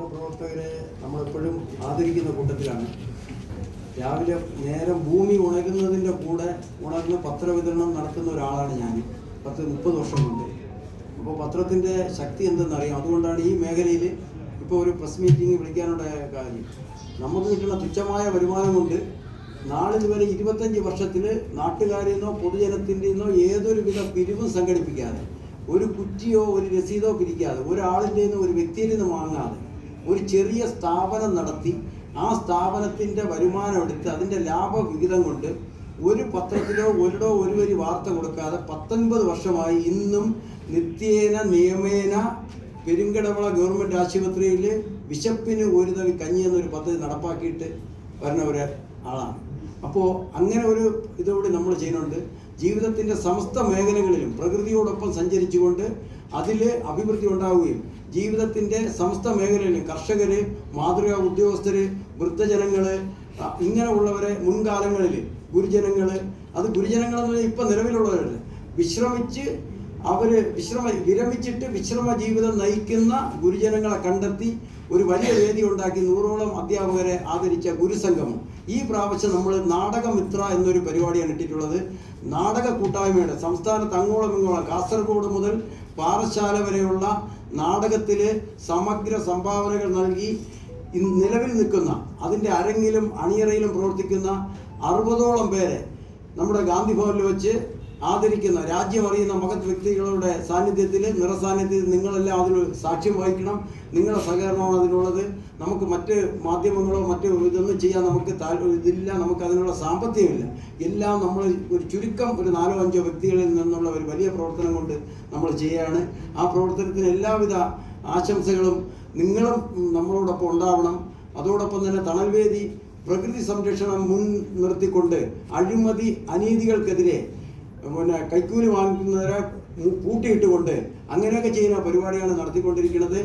പത്രപ്രവർത്തകരെ നമ്മളെപ്പോഴും ആദരിക്കുന്ന കൂട്ടത്തിലാണ്. രാവിലെ നേരം ഭൂമി ഉണരുന്നതിന്റെ കൂടെ ഉണർന്ന് പത്രവിതരണം നടത്തുന്ന ഒരാളാണ് ഞാൻ പത്ത് മുപ്പത് വർഷം കൊണ്ട് അപ്പോൾ പത്രത്തിന്റെ ശക്തി എന്തെന്നറിയാം? അതുകൊണ്ടാണ് ഈ മേഖലയിൽ ഇപ്പോൾ ഒരു പ്രസ് മീറ്റിംഗ് വിളിക്കാനുള്ള കാര്യം. നമുക്ക് കിട്ടുന്ന തുച്ഛമായ വരുമാനം കൊണ്ട് നാളിതുവരെ ഇരുപത്തഞ്ച് വർഷത്തിൽ നാട്ടുകാരിൽ നിന്നോ പൊതുജനത്തിന്റെ നിന്നോ ഏതൊരു വിധ പിരിവും സംഘടിപ്പിക്കാതെ ഒരു കുറ്റിയോ ഒരു രസീതോ പിരിക്കാതെ ഒരാളിന്റെ നിന്ന് ഒരു വ്യക്തിയിൽ നിന്ന് വാങ്ങാതെ ഒരു ചെറിയ സ്ഥാപനം നടത്തി ആ സ്ഥാപനത്തിന്റെ വരുമാനം എടുത്ത് അതിന്റെ ലാഭവിഹിതം കൊണ്ട് ഒരു പത്രത്തിലോ ഒരിടോ ഒരു വരി വാർത്ത കൊടുക്കാതെ പത്തൊൻപത് വർഷമായി ഇന്നും നിത്യേന നിയമേന പെരുങ്കടവള ഗവൺമെന്റ് ആശുപത്രിയിൽ വിശപ്പിന് ഒരു തവി കഞ്ഞി എന്നൊരു പദ്ധതി നടപ്പാക്കിയിട്ട് വരുന്ന ഒരു ആളാണ്. അപ്പോൾ അങ്ങനെ ഒരു ഇതുകൂടി നമ്മൾ ചെയ്യുന്നുണ്ട്. ജീവിതത്തിന്റെ സമസ്ത മേഖലകളിലും പ്രകൃതിയോടൊപ്പം സഞ്ചരിച്ചുകൊണ്ട് അതിൽ അഭിവൃദ്ധി ഉണ്ടാവുകയും ജീവിതത്തിന്റെ സമസ്ത മേഖലയിലും കർഷകർ മാതൃകാ ഉദ്യോഗസ്ഥർ വൃദ്ധജനങ്ങൾ ഇങ്ങനെയുള്ളവരെ മുൻകാലങ്ങളിൽ ഗുരുജനങ്ങൾ അത് ഗുരുജനങ്ങളെന്ന് പറഞ്ഞാൽ ഇപ്പം നിലവിലുള്ളവരല്ല. വിശ്രമിച്ച് അവർ വിശ്രമ വിരമിച്ചിട്ട് വിശ്രമ ജീവിതം നയിക്കുന്ന ഗുരുജനങ്ങളെ കണ്ടെത്തി ഒരു വലിയ വേദി ഉണ്ടാക്കി നൂറോളം അധ്യാപകരെ ആദരിച്ച ഗുരുസംഗമം. ഈ പ്രാവശ്യം നമ്മൾ നാടകമിത്ര എന്നൊരു പരിപാടിയാണ് ഇട്ടിട്ടുള്ളത്. നാടക കൂട്ടായ്മയുടെ സംസ്ഥാനത്ത് അങ്ങോളം ഇങ്ങോളം കാസർഗോഡ് മുതൽ പാറശാല വരെയുള്ള നാടകത്തിൽ സമഗ്ര സംഭാവനകൾ നൽകി നിലവിൽ നിൽക്കുന്ന അതിന്റെ അരങ്ങിലും അണിയറയിലും പ്രവർത്തിക്കുന്ന അറുപതോളം പേരെ നമ്മുടെ ഗാന്ധി ഭവനിൽ വെച്ച് ആദരിക്കുന്ന രാജ്യം അറിയുന്ന മഹത് വ്യക്തികളുടെ സാന്നിധ്യത്തിൽ നിറസാന്നിധ്യത്തിൽ നിങ്ങളെല്ലാം അതിൽ സാക്ഷ്യം വഹിക്കണം. നിങ്ങളുടെ സഹകരണമാണ് അതിനുള്ളത്. നമുക്ക് മറ്റ് മാധ്യമങ്ങളോ മറ്റ് ഇതൊന്നും ചെയ്യാൻ നമുക്ക് ഇതില്ല. നമുക്ക് അതിനുള്ള സാമ്പത്തികമില്ല. എല്ലാം നമ്മൾ ഒരു ചുരുക്കം ഒരു നാലോ അഞ്ചോ വ്യക്തികളിൽ നിന്നുള്ള ഒരു വലിയ പ്രവർത്തനം കൊണ്ട് നമ്മൾ ചെയ്യുകയാണ്. ആ പ്രവർത്തനത്തിന് എല്ലാവിധ ആശംസകളും നിങ്ങളും നമ്മളോടൊപ്പം ഉണ്ടാവണം. അതോടൊപ്പം തന്നെ തണൽവേദി പ്രകൃതി സംരക്ഷണം മുൻ നിർത്തിക്കൊണ്ട് അഴിമതി അനീതികൾക്കെതിരെ പിന്നെ കൈക്കൂലി വാങ്ങിക്കുന്നവരെ കൂട്ടിയിട്ടുകൊണ്ട് അങ്ങനെയൊക്കെ ചെയ്യുന്ന പരിപാടിയാണ് നടത്തിക്കൊണ്ടിരിക്കുന്നത്.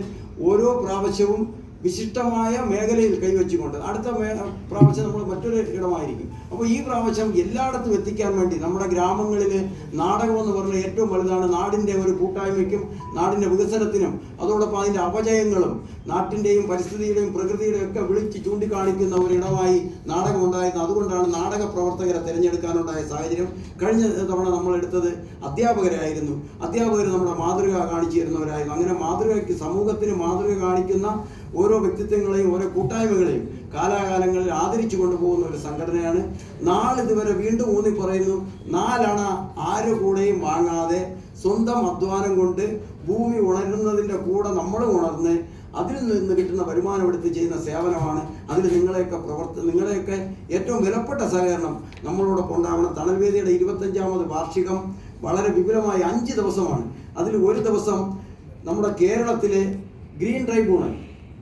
ഓരോ പ്രാവശ്യവും വിശിഷ്ടമായ മേഖലയിൽ കൈവച്ചുകൊണ്ട് അടുത്ത പ്രാവശ്യം നമ്മൾ മറ്റൊരു ഇടമായിരിക്കും. അപ്പോൾ ഈ പ്രാവശ്യം എല്ലായിടത്തും എത്തിക്കാൻ വേണ്ടി നമ്മുടെ ഗ്രാമങ്ങളിൽ നാടകം എന്ന് പറഞ്ഞ ഏറ്റവും വലുതാണ് നാടിന്റെ ഒരു കൂട്ടായ്മയ്ക്കും നാടിന്റെ വികസനത്തിനും അതോടൊപ്പം അതിന്റെ അപജയങ്ങളും നാട്ടിന്റെയും പരിസ്ഥിതിയുടെയും പ്രകൃതിയുടെയും ഒക്കെ വിളിച്ച് ചൂണ്ടിക്കാണിക്കുന്ന ഒരു ഇടമായി നാടകം ഉണ്ടായിരുന്നു. അതുകൊണ്ടാണ് നാടക പ്രവർത്തകരെ തിരഞ്ഞെടുക്കാനുണ്ടായ സാഹചര്യം കഴിഞ്ഞ തവണ നമ്മൾ എടുത്തത് അധ്യാപകരായിരുന്നു. അധ്യാപകർ നമ്മുടെ മാതൃക കാണിച്ചു തരുന്നവരായിരുന്നു അങ്ങനെ മാതൃകയ്ക്ക് സമൂഹത്തിന് മാതൃക കാണിക്കുന്ന ഓരോ വ്യക്തിത്വങ്ങളെയും ഓരോ കൂട്ടായ്മകളെയും കാലാകാലങ്ങളിൽ ആദരിച്ചു കൊണ്ടുപോകുന്ന ഒരു സംഘടനയാണ്. നാളിതുവരെ വീണ്ടും ഊന്നി പറയുന്നു നാലണ ആരു കൂടെയും വാങ്ങാതെ സ്വന്തം അധ്വാനം കൊണ്ട് ഭൂമി ഉണരുന്നതിന്റെ കൂടെ നമ്മൾ ഉണർന്ന് അതിൽ നിന്ന് കിട്ടുന്ന വരുമാനം എടുത്ത് ചെയ്യുന്ന സേവനമാണ്. അതിൽ നിങ്ങളെയൊക്കെ പ്രവർത്തി നിങ്ങളെയൊക്കെ ഏറ്റവും വിലപ്പെട്ട സഹകരണം നമ്മളോടൊപ്പം ഉണ്ടാവണം. തണൽവേദിയുടെ ഇരുപത്തഞ്ചാമത് വാർഷികം വളരെ വിപുലമായ അഞ്ച് ദിവസമാണ്. അതിൽ ഒരു ദിവസം നമ്മുടെ കേരളത്തിലെ ഗ്രീൻ ട്രൈബ്യൂണൽ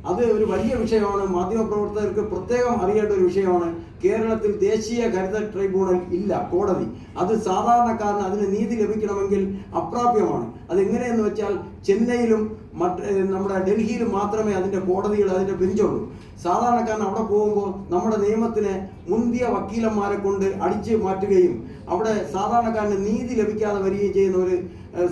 അത് ഒരു വലിയ വിഷയമാണ്. മാധ്യമപ്രവർത്തകർക്ക് പ്രത്യേകം അറിയേണ്ട ഒരു വിഷയമാണ്. കേരളത്തിൽ ദേശീയ ഹരിത ട്രൈബ്യൂണൽ ഇല്ല കോടതി. അത് സാധാരണക്കാരന് അതിന് നീതി ലഭിക്കണമെങ്കിൽ അപ്രാപ്യമാണ്. അതെങ്ങനെയെന്ന് വെച്ചാൽ ചെന്നൈയിലും മറ്റ് നമ്മുടെ ഡൽഹിയിലും മാത്രമേ അതിന്റെ കോടതികൾ അതിന്റെ ബെഞ്ചുള്ളൂ. സാധാരണക്കാരൻ അവിടെ പോകുമ്പോൾ നമ്മുടെ നിയമത്തിന് മുന്തിയ വക്കീലന്മാരെ കൊണ്ട് അടിച്ച് മാറ്റുകയും അവിടെ സാധാരണക്കാരന് നീതി ലഭിക്കാതെ വരികയും ചെയ്യുന്ന ഒരു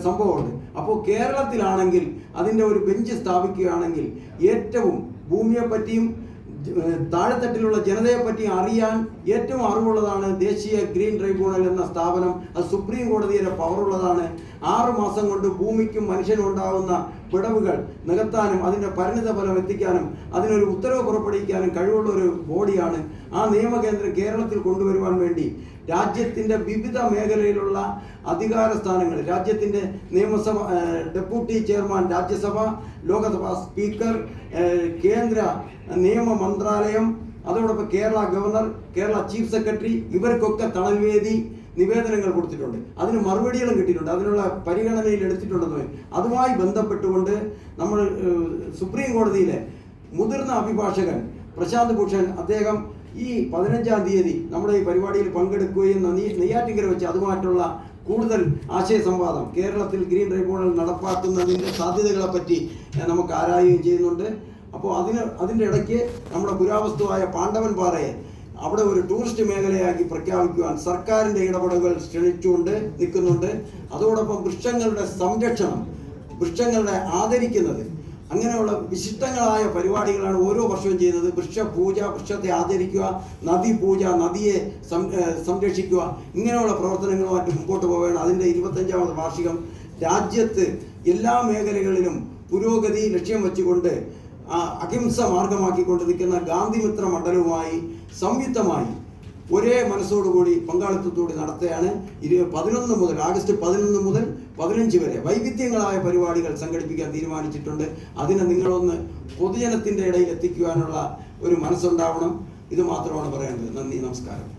സംഭവമുണ്ട്. അപ്പോൾ കേരളത്തിലാണെങ്കിൽ അതിന്റെ ഒരു ബെഞ്ച് സ്ഥാപിക്കുകയാണെങ്കിൽ ഏറ്റവും ഭൂമിയെപ്പറ്റിയും പറ്റിയും താഴെത്തട്ടിലുള്ള ജനതയെപ്പറ്റി അറിയാൻ ഏറ്റവും അറിവുള്ളതാണ് ദേശീയ ഗ്രീൻ ട്രൈബ്യൂണൽ എന്ന സ്ഥാപനം. അത് സുപ്രീം കോടതിയുടെ പവറുള്ളതാണ്. ആറ് മാസം കൊണ്ട് ഭൂമിക്കും മനുഷ്യനും ഉണ്ടാകുന്ന പിടവുകൾ നികത്താനും അതിന്റെ പരിണിത ഫലം എത്തിക്കാനും അതിനൊരു ഉത്തരവ് പുറപ്പെടുവിക്കാനും കഴിവുള്ള ഒരു ബോഡിയാണ് ആ നിയമകേന്ദ്രം കേരളത്തിൽ കൊണ്ടുവരുവാൻ വേണ്ടി രാജ്യത്തിന്റെ വിവിധ മേഖലയിലുള്ള അധികാര സ്ഥാനങ്ങൾ രാജ്യത്തിന്റെ നിയമസഭ deputy chairman Rajya Sabha Lok Sabha speaker കേന്ദ്ര നിയമ മന്ത്രാലയം അതോടൊപ്പം Kerala governor Kerala chief secretary ഇവർക്കൊക്കെ തണൽവേദി നിവേദനങ്ങൾ കൊടുത്തിട്ടുണ്ട്. അതിന് മറുപടികളും കിട്ടിയിട്ടുണ്ട്. അതിനുള്ള പരിഗണനയിൽ എടുത്തിട്ടുണ്ടെന്ന് അതുമായി ബന്ധപ്പെട്ടുകൊണ്ട് നമ്മൾ സുപ്രീം കോടതിയിലെ മുതിർന്ന അഭിഭാഷകൻ പ്രശാന്ത് ഭൂഷൺ അദ്ദേഹം ഈ പതിനഞ്ചാം തീയതി നമ്മുടെ ഈ പരിപാടിയിൽ പങ്കെടുക്കുകയും നെയ്യാറ്റിങ്കര വെച്ച് അതുമായിട്ടുള്ള കൂടുതൽ ആശയ സംവാദം കേരളത്തിൽ ഗ്രീൻ ട്രൈബ്യൂണൽ നടപ്പാക്കുന്നതിന്റെ സാധ്യതകളെ പറ്റി നമുക്ക് ആരായുകയും ചെയ്യുന്നുണ്ട്. അപ്പോൾ അതിന് അതിന്റെ ഇടയ്ക്ക് നമ്മുടെ പുരാവസ്തുവായ പാണ്ഡവൻ പാറയെ അവിടെ ഒരു ടൂറിസ്റ്റ് മേഖലയാക്കി പ്രഖ്യാപിക്കുവാൻ സർക്കാരിന്റെ ഇടപെടലുകൾ ക്ഷണിച്ചുകൊണ്ട് നിൽക്കുന്നുണ്ട്. അതോടൊപ്പം വൃക്ഷങ്ങളുടെ സംരക്ഷണം വൃക്ഷങ്ങളുടെ ആദരിക്കുന്നത് അങ്ങനെയുള്ള വിശിഷ്ടങ്ങളായ പരിപാടികളാണ് ഓരോ വർഷവും ചെയ്യുന്നത്. വൃക്ഷപൂജ വൃക്ഷത്തെ ആദരിക്കുക നദി പൂജ നദിയെ സംരക്ഷിക്കുക ഇങ്ങനെയുള്ള പ്രവർത്തനങ്ങളുമായിട്ട് മുമ്പോട്ട് പോവുകയാണ്. അതിന്റെ ഇരുപത്തഞ്ചാമത് വാർഷികം രാജ്യത്ത് എല്ലാ മേഖലകളിലും പുരോഗതി ലക്ഷ്യം വെച്ചുകൊണ്ട് അഹിംസ മാർഗമാക്കിക്കൊണ്ട് നിൽക്കുന്ന ഗാന്ധിമിത്ര മണ്ഡലവുമായി സംയുക്തമായി ഒരേ മനസ്സോടുകൂടി പങ്കാളിത്തത്തോടെ നടത്തുകയാണ്. ഇരു പതിനൊന്ന് മുതൽ ആഗസ്റ്റ് പതിനൊന്ന് മുതൽ പതിനഞ്ച് വരെ വൈവിധ്യങ്ങളായ പരിപാടികൾ സംഘടിപ്പിക്കാൻ തീരുമാനിച്ചിട്ടുണ്ട്. അതിനെ നിങ്ങളൊന്ന് പൊതുജനത്തിന്റെ ഇടയിൽ എത്തിക്കുവാനുള്ള ഒരു മനസ്സുണ്ടാവണം. ഇത് മാത്രമാണ് പറയേണ്ടത്. നന്ദി നമസ്കാരം.